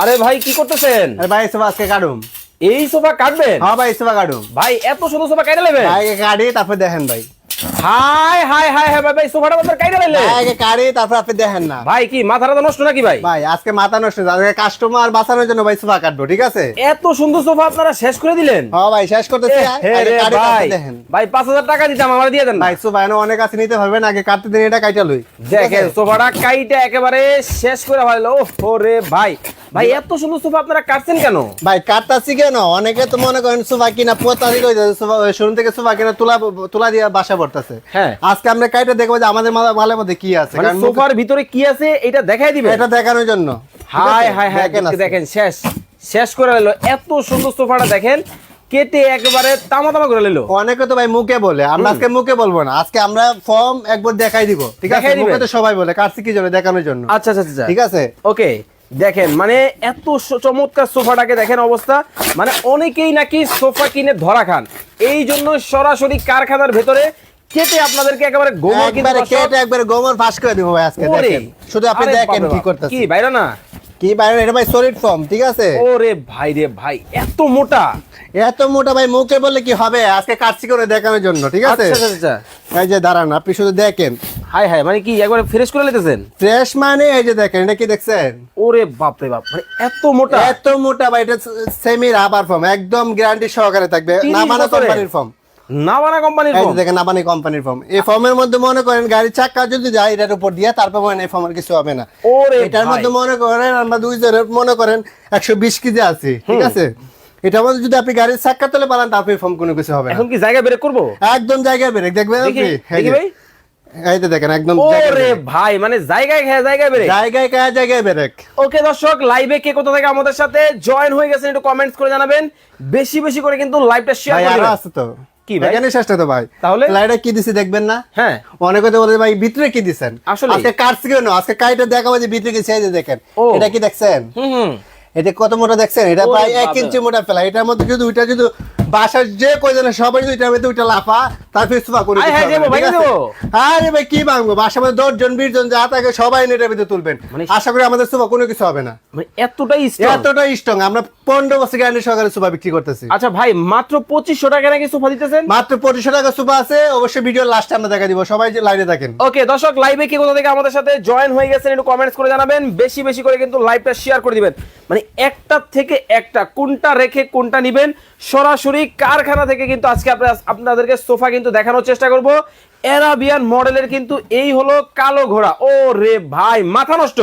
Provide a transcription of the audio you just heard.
আরে ভাই কি করতেছেন? আরে ভাই সোফা আজকে কাটুম। এই সোফা কাটবেন? হ্যাঁ ভাই সোফা কাটুম। ভাই এত সুন্দর সোফা কাইটা নেবেন? ভাই আগে কাটি তারপর দেখেন ভাই। হাই হাই হাই হাই ভাই ভাই সোফাটা আপনার কাইটা ভাই আগে কাটি তারপর আপনি দেখেন না। ভাই কি মাথাটা নষ্ট নাকি ভাই? ভাই আজকে মাথা নষ্ট আজকে কাস্টমার বাঁচানোর জন্য ভাই সোফা কাটবো ঠিক আছে? এত সুন্দর সোফা আপনারা শেষ করে দিলেন? হ্যাঁ ভাই শেষ করতেছি আগে রে ভাই তারপর দেখেন। ভাই পাঁচ হাজার টাকা দিতাম আমার দিয়ে দেন ভাই সোফা এনে অনেক আছে নিতে পারবেন আগে কাটতে দিন এটা কাইটা লই। দেখেন সোফাটা কাইটা একেবারে শেষ করে ভালো ভাই। ভাই এত সুন্দর সোফা আপনারা কাটছেন কেন? ভাই কাটতাছি কেন? অনেকে তো মনে করেন সোফা কিনা পোতারি কই যায় সোফা শোরুম থেকে সোফা কিনা তুলা তুলা দিয়ে বাসা পড়তেছে হ্যাঁ। আজকে আমরা কাইটা দেখব যে আমাদের ভালো মধ্যে কি আছে মানে কারণ সোফার ভিতরে কি আছে এটা দেখাই দিবেন? এটা দেখানোর জন্য। হাই হাই হাই দেখেন দেখেন শেষ। শেষ করে নিল। এত সুন্দর সোফাটা দেখেন কেটে একবারে তামা তামা করে নিল। অনেকে তো ভাই মুখে বলে আমরা আজকে মুখে বলব না। আজকে আমরা ফর্ম একবার দেখাই দিব। ঠিক আছে? মুখে তো সবাই বলে কাটছি কি জন্য দেখানোর জন্য। আচ্ছা আচ্ছা আচ্ছা। ঠিক আছে? ওকে দেখেন মানে এত চমৎকার সোফাটাকে দেখেন অবস্থা। মানে অনেকেই নাকি সোফা কিনে ধরা খান। এই জন্য সরাসরি কারখানার ভেতরে কেটে আপনাদেরকে একেবারে গোমর কিন্তু কেটে একবারে গোমর ফাঁস করে দেবো ভাই আজকে দেখেন। শুধু আপনি দেখেন কি করতেছে। কি বাইরে না? কি বাইরে এটা ভাই সলিড ফর্ম ঠিক আছে? ওরে ভাই রে ভাই এত মোটা? এত মোটা ভাই মুখে বললে কি হবে? আজকে কাটছি করে দেখানোর জন্য ঠিক আছে? আচ্ছা আচ্ছা আচ্ছা। এই যে দাঁড়ান আপনি শুধু দেখেন। হাই হাই মানে কি একবারে ফ্রেশ করে নিতেছেন? ফ্রেশ মানে এই যে দেখেন এটা কি দেখছেন? ওরে বাপ রে বাপ মানে এত মোটা? এত মোটা ভাই এটা সেমি রাবার ফর্ম একদম গ্যারান্টি সহকারে থাকবে 30 নামানো বছরের? কোম্পানির ফর্ম নাবানা কোম্পানির যে দেখেন নাবানি কোম্পানির ফর্ম এই ফর্মের মধ্যে মনে করেন গাড়ির চাক্কা যদি যায় এটার উপর দিয়ে তারপর মনে এই ফর্মের কিছু হবে না। ওরে এটার মধ্যে মনে করেন আমরা মনে করেন একশো বিশ কেজি আছি ঠিক আছে? এটার মধ্যে যদি আপনি গাড়ির তুলে পালান তারপর ফর্ম কোনো কিছু হবে এখন কি জায়গা ব্রেক করব? একদম ব্রেক দেখবেন দেখি আপনি? ভাই। দেখেন একদম ওরে ভাই মানে জায়গায় খেয়ে জায়গায় ব্রেক জায়গায় কায়া জায়গায় ব্রেক ওকে দর্শক লাইভে কে কোথা থেকে আমাদের সাথে জয়েন হয়ে গেছেন একটু কমেন্টস করে জানাবেন। বেশি বেশি করে কিন্তু লাইভটা শেয়ার করে আছে তো। কি ভাই? এখানে শেষটা তো ভাই। তাহলে? লাইটে কি দিছি দেখবেন না? হ্যাঁ। অনেকে তো বলে ভাই ভিতরে কি দিছেন? আসলে? আজকে কাটছি কেন আজকে কাইটা দেখাবো যে ভিতরে কি সাইজে দেখেন। এটা কি দেখছেন? হুম হুম। এটা কত মোটা দেখছেন? এটা প্রায় এক ইঞ্চি মোটা ফেলা। এটার মধ্যে যদি ওইটা যদি বাসার যে কয়জনে সবাই যদি এটার মধ্যে ওইটা লাফা তার ফিস্তুফা করে হায় আছে? দেবো। আরে ভাই কি ভাঙবো? বাসার মধ্যে দশ জন বিশ জন যা থাকে সবাই ভিতরে তুলবেন। মানে- আশা করি আমাদের কোনো কিছু হবে না। মানে এতটাই স্ট্রং আমরা পনেরো বছর গ্যারান্টি সহকারে বিক্রি করতেছি। আচ্ছা ভাই মাত্র পঁচিশশো টাকা নাকি সোফা দিতেছেন? মাত্র পঁচিশশো টাকা আছে অবশ্যই ভিডিও লাস্টে আমরা দেখা দিব। সবাই যে লাইনে থাকেন। ওকে দর্শক লাইভে কে কোথা থেকে আমাদের সাথে জয়েন হয়ে গেছেন একটু কমেন্টস করে জানাবেন। বেশি বেশি করে কিন্তু লাইভটা শেয়ার করে দিবেন। মানে একটা থেকে একটা কোনটা রেখে কোনটা নিবেন সরাসরি কারখানা থেকে কিন্তু আজকে আপনাদেরকে সোফা কিন্তু দেখানোর চেষ্টা করব। এরাবিয়ান মডেলের কিন্তু এই হলো কালো ঘোড়া। ও রে ভাই, মাথা নষ্ট।